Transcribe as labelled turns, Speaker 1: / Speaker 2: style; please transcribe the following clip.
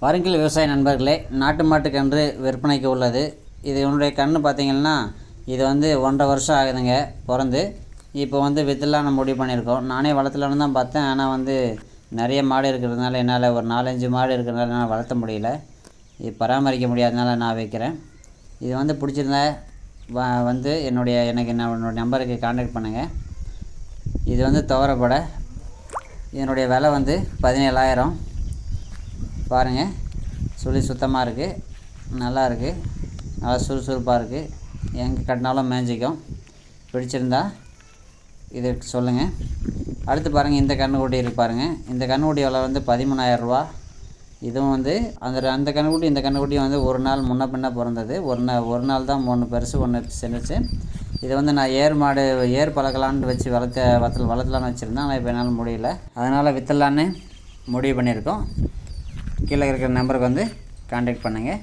Speaker 1: வாருங்கள் விவசாய நண்பர்களே நாட்டு மாட்டு கன்று விற்பனைக்கு உள்ளது. இது என்னுடைய கன்று பார்த்தீங்கன்னா இது வந்து ஒன்றரை வருஷம் ஆகுதுங்க பிறந்து. இப்போ வந்து வித்துலான்னு முடிவு பண்ணியிருக்கோம். நானே வளர்த்தலான்னு தான் பார்த்தேன். ஆனால் வந்து நிறைய மாடு இருக்கிறதுனால என்னால் ஒரு நாலஞ்சு மாடு இருக்கிறதுனால என்னால் வளர்த்த முடியல. இது பராமரிக்க முடியாதனால நான் வைக்கிறேன். இது வந்து பிடிச்சிருந்தா வ வந்து என்னுடைய எனக்கு என்ன என்னோட நம்பருக்கு காண்டாக்ட் பண்ணுங்கள் இது வந்து துவரப்படை. இதனுடைய விலை வந்து பதினேழாயிரம். பாருங்கள் சுழி சுத்தமாக இருக்குது நல்லா இருக்குது நல்லா சுறுசுறுப்பாக இருக்குது எங்கே கட்டினாலும் மேஞ்சிக்கும். பிடிச்சிருந்தா இது சொல்லுங்கள் அடுத்து பாருங்கள் இந்த கன்றுக்குட்டி இருக்கு பாருங்கள் இந்த கன்றுக்குட்டி விலை வந்து பதிமூணாயிரரூவா இதுவும் வந்து அந்த அந்த கன்றுக்குட்டி இந்த கன்றுக்குட்டியும் வந்து ஒரு நாள் முன்ன பின்ன பிறந்தது. ஒரு நாள் ஒரு நாள் தான் ஒன்று பெருசு ஒன்று சின்னச்சு. இது வந்து நான் ஏர் மாடு ஏர் பழக்கலான்னு வச்சு வளர்த்த வளர்த்து வளர்த்தலான்னு வச்சுருந்தேன். ஆனால் இப்போ என்னால் முடியல. அதனால் விற்றலான்னு முடிவு பண்ணியிருக்கோம். கீழே இருக்கிற நம்பருக்கு வந்து காண்டாக்ட் பண்ணுங்கள்